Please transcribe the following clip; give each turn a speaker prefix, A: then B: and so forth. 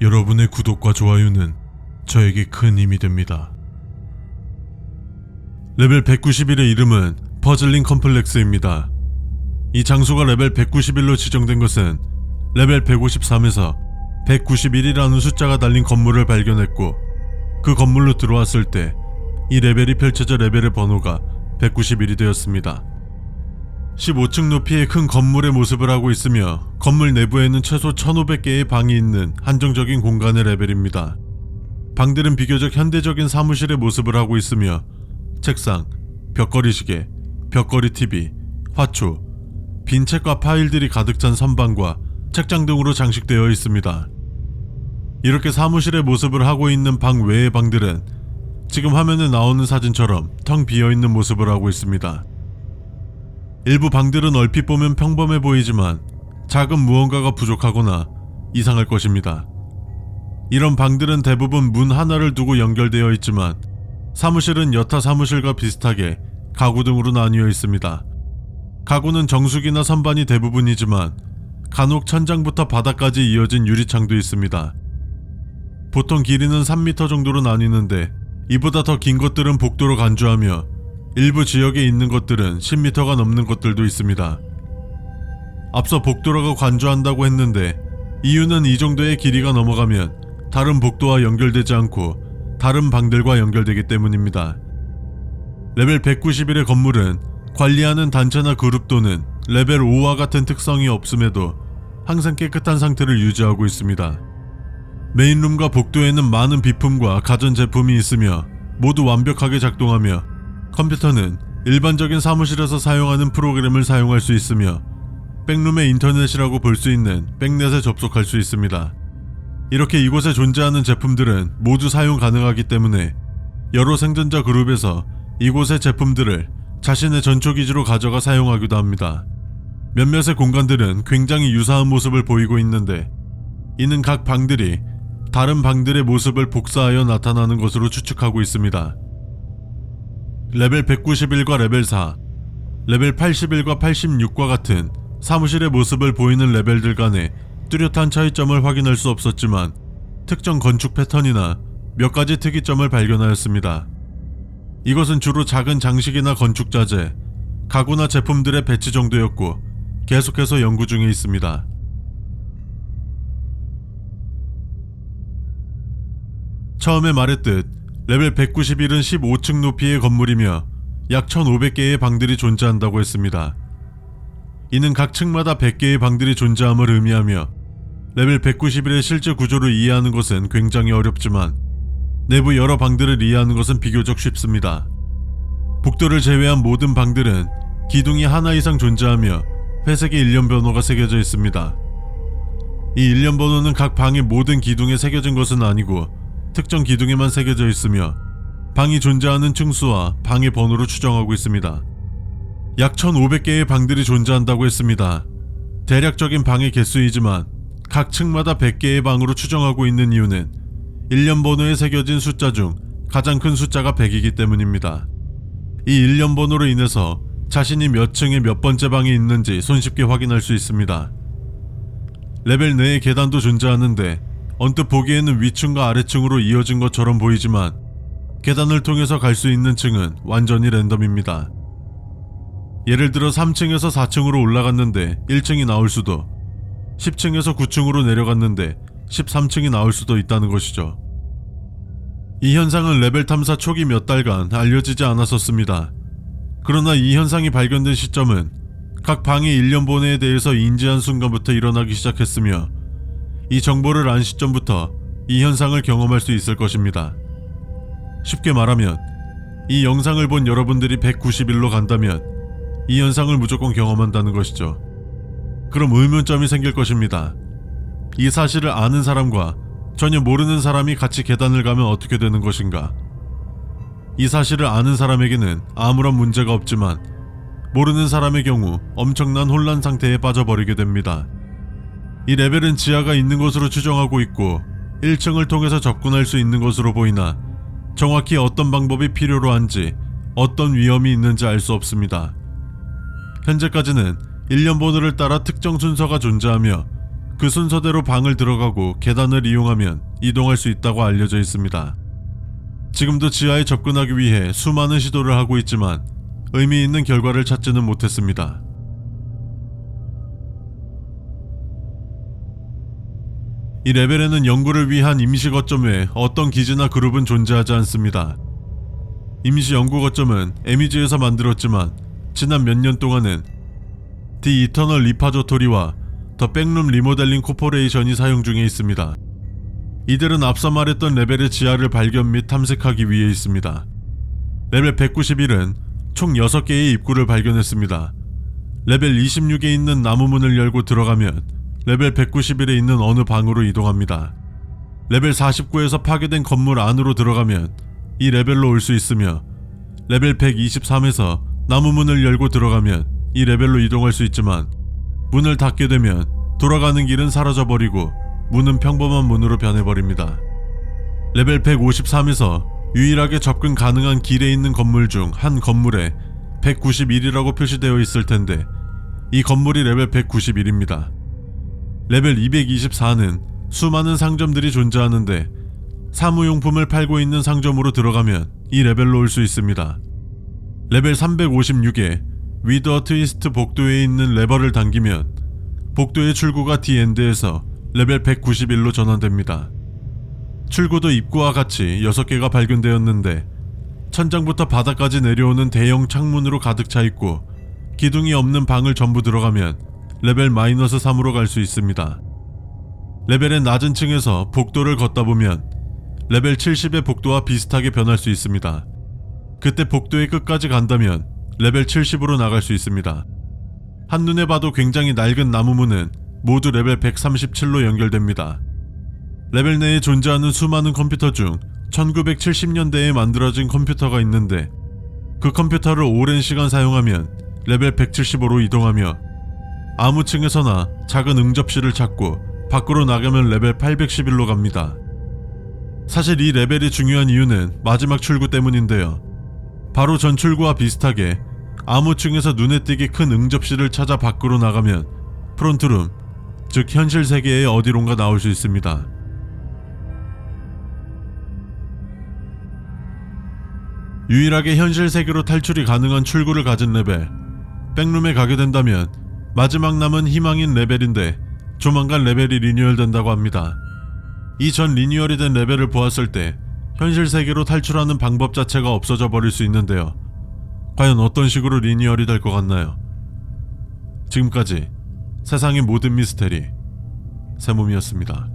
A: 여러분의 구독과 좋아요는 저에게 큰 힘이 됩니다. 레벨 191의 이름은 퍼즐링 컴플렉스입니다. 이 장소가 레벨 191로 지정된 것은 레벨 153에서 191이라는 숫자가 달린 건물을 발견했고 그 건물로 들어왔을 때 이 레벨이 펼쳐져 레벨의 번호가 191이 되었습니다. 15층 높이의 큰 건물의 모습을 하고 있으며 건물 내부에는 최소 1500개의 방이 있는 한정적인 공간의 레벨입니다. 방들은 비교적 현대적인 사무실의 모습을 하고 있으며 책상, 벽걸이 시계, 벽걸이 TV, 화초, 빈 책과 파일들이 가득 찬 선반과 책장 등으로 장식되어 있습니다. 이렇게 사무실의 모습을 하고 있는 방 외의 방들은 지금 화면에 나오는 사진처럼 텅 비어 있는 모습을 하고 있습니다. 일부 방들은 얼핏 보면 평범해 보이지만 작은 무언가가 부족하거나 이상할 것입니다. 이런 방들은 대부분 문 하나를 두고 연결되어 있지만 사무실은 여타 사무실과 비슷하게 가구 등으로 나뉘어 있습니다. 가구는 정수기나 선반이 대부분이지만 간혹 천장부터 바닥까지 이어진 유리창도 있습니다. 보통 길이는 3m 정도로 나뉘는데 이보다 더 긴 것들은 복도로 간주하며 일부 지역에 있는 것들은 10m가 넘는 것들도 있습니다. 앞서 복도로가 관주한다고 했는데 이유는 이 정도의 길이가 넘어가면 다른 복도와 연결되지 않고 다른 방들과 연결되기 때문입니다. 레벨 191의 건물은 관리하는 단체나 그룹 또는 레벨 5와 같은 특성이 없음에도 항상 깨끗한 상태를 유지하고 있습니다. 메인룸과 복도에는 많은 비품과 가전제품이 있으며 모두 완벽하게 작동하며 컴퓨터는 일반적인 사무실에서 사용하는 프로그램을 사용할 수 있으며 백룸의 인터넷이라고 볼 수 있는 백넷에 접속할 수 있습니다. 이렇게 이곳에 존재하는 제품들은 모두 사용 가능하기 때문에 여러 생존자 그룹에서 이곳의 제품들을 자신의 전초기지로 가져가 사용하기도 합니다. 몇몇의 공간들은 굉장히 유사한 모습을 보이고 있는데 이는 각 방들이 다른 방들의 모습을 복사하여 나타나는 것으로 추측하고 있습니다. 레벨 191과 레벨 4, 레벨 81과 86과 같은 사무실의 모습을 보이는 레벨들 간의 뚜렷한 차이점을 확인할 수 없었지만 특정 건축 패턴이나 몇 가지 특이점을 발견하였습니다. 이것은 주로 작은 장식이나 건축 자재, 가구나 제품들의 배치 정도였고 계속해서 연구 중에 있습니다. 처음에 말했듯 레벨 191은 15층 높이의 건물이며 약 1500개의 방들이 존재한다고 했습니다. 이는 각 층마다 100개의 방들이 존재함을 의미하며 레벨 191의 실제 구조를 이해하는 것은 굉장히 어렵지만 내부 여러 방들을 이해하는 것은 비교적 쉽습니다. 복도를 제외한 모든 방들은 기둥이 하나 이상 존재하며 회색의 일련 번호가 새겨져 있습니다. 이 일련 번호는 각 방의 모든 기둥에 새겨진 것은 아니고 특정 기둥에만 새겨져 있으며 방이 존재하는 층수와 방의 번호로 추정하고 있습니다. 약 1500개의 방들이 존재한다고 했습니다. 대략적인 방의 개수이지만 각 층마다 100개의 방으로 추정하고 있는 이유는 1년 번호에 새겨진 숫자 중 가장 큰 숫자가 100이기 때문입니다. 이 1년 번호로 인해서 자신이 몇 층에 몇 번째 방이 있는지 손쉽게 확인할 수 있습니다. 레벨 내에 계단도 존재하는데 언뜻 보기에는 위층과 아래층으로 이어진 것처럼 보이지만 계단을 통해서 갈 수 있는 층은 완전히 랜덤입니다. 예를 들어 3층에서 4층으로 올라갔는데 1층이 나올 수도 10층에서 9층으로 내려갔는데 13층이 나올 수도 있다는 것이죠. 이 현상은 레벨 탐사 초기 몇 달간 알려지지 않았었습니다. 그러나 이 현상이 발견된 시점은 각 방의 일련 번호에 대해서 인지한 순간부터 일어나기 시작했으며 이 정보를 안 시점부터 이 현상을 경험할 수 있을 것입니다. 쉽게 말하면 이 영상을 본 여러분들이 191로 간다면 이 현상을 무조건 경험한다는 것이죠. 그럼 의문점이 생길 것입니다. 이 사실을 아는 사람과 전혀 모르는 사람이 같이 계단을 가면 어떻게 되는 것인가? 이 사실을 아는 사람에게는 아무런 문제가 없지만 모르는 사람의 경우 엄청난 혼란 상태에 빠져버리게 됩니다. 이 레벨은 지하가 있는 것으로 추정하고 있고 1층을 통해서 접근할 수 있는 것으로 보이나 정확히 어떤 방법이 필요로 한지 어떤 위험이 있는지 알 수 없습니다. 현재까지는 1년 번호를 따라 특정 순서가 존재하며 그 순서대로 방을 들어가고 계단을 이용하면 이동할 수 있다고 알려져 있습니다. 지금도 지하에 접근하기 위해 수많은 시도를 하고 있지만 의미 있는 결과를 찾지는 못했습니다. 이 레벨에는 연구를 위한 임시 거점 외에 어떤 기지나 그룹은 존재하지 않습니다. 임시 연구 거점은 에미지에서 만들었지만 지난 몇 년 동안은 디 이터널 리파조토리와 더 백룸 리모델링 코퍼레이션이 사용 중에 있습니다. 이들은 앞서 말했던 레벨의 지하를 발견 및 탐색하기 위해 있습니다. 레벨 191은 총 6개의 입구를 발견했습니다. 레벨 26에 있는 나무 문을 열고 들어가면 레벨 191에 있는 어느 방으로 이동합니다. 레벨 49에서 파괴된 건물 안으로 들어가면 이 레벨로 올 수 있으며 레벨 123에서 나무 문을 열고 들어가면 이 레벨로 이동할 수 있지만 문을 닫게 되면 돌아가는 길은 사라져버리고 문은 평범한 문으로 변해버립니다. 레벨 153에서 유일하게 접근 가능한 길에 있는 건물 중 한 건물에 191이라고 표시되어 있을 텐데 이 건물이 레벨 191입니다. 레벨 224는 수많은 상점들이 존재하는데 사무용품을 팔고 있는 상점으로 들어가면 이 레벨로 올 수 있습니다. 레벨 356에 위더 트위스트 복도에 있는 레버를 당기면 복도의 출구가 디엔드에서 레벨 191로 전환됩니다. 출구도 입구와 같이 6개가 발견되었는데 천장부터 바닥까지 내려오는 대형 창문으로 가득 차 있고 기둥이 없는 방을 전부 들어가면 레벨 마이너스 3으로 갈 수 있습니다. 레벨의 낮은 층에서 복도를 걷다 보면 레벨 70의 복도와 비슷하게 변할 수 있습니다. 그때 복도의 끝까지 간다면 레벨 70으로 나갈 수 있습니다. 한눈에 봐도 굉장히 낡은 나무문은 모두 레벨 137로 연결됩니다. 레벨 내에 존재하는 수많은 컴퓨터 중 1970년대에 만들어진 컴퓨터가 있는데 그 컴퓨터를 오랜 시간 사용하면 레벨 175로 이동하며 아무 층에서나 작은 응접실을 찾고 밖으로 나가면 레벨 811로 갑니다. 사실 이 레벨이 중요한 이유는 마지막 출구 때문인데요. 바로 전 출구와 비슷하게 아무 층에서 눈에 띄게 큰 응접실을 찾아 밖으로 나가면 프론트룸, 즉 현실 세계의 어디론가 나올 수 있습니다. 유일하게 현실 세계로 탈출이 가능한 출구를 가진 레벨. 백룸에 가게 된다면 마지막 남은 희망인 레벨인데 조만간 레벨이 리뉴얼된다고 합니다. 이 전 리뉴얼이 된 레벨을 보았을 때 현실 세계로 탈출하는 방법 자체가 없어져 버릴 수 있는데요. 과연 어떤 식으로 리뉴얼이 될 것 같나요? 지금까지 세상의 모든 미스테리 세몸이었습니다.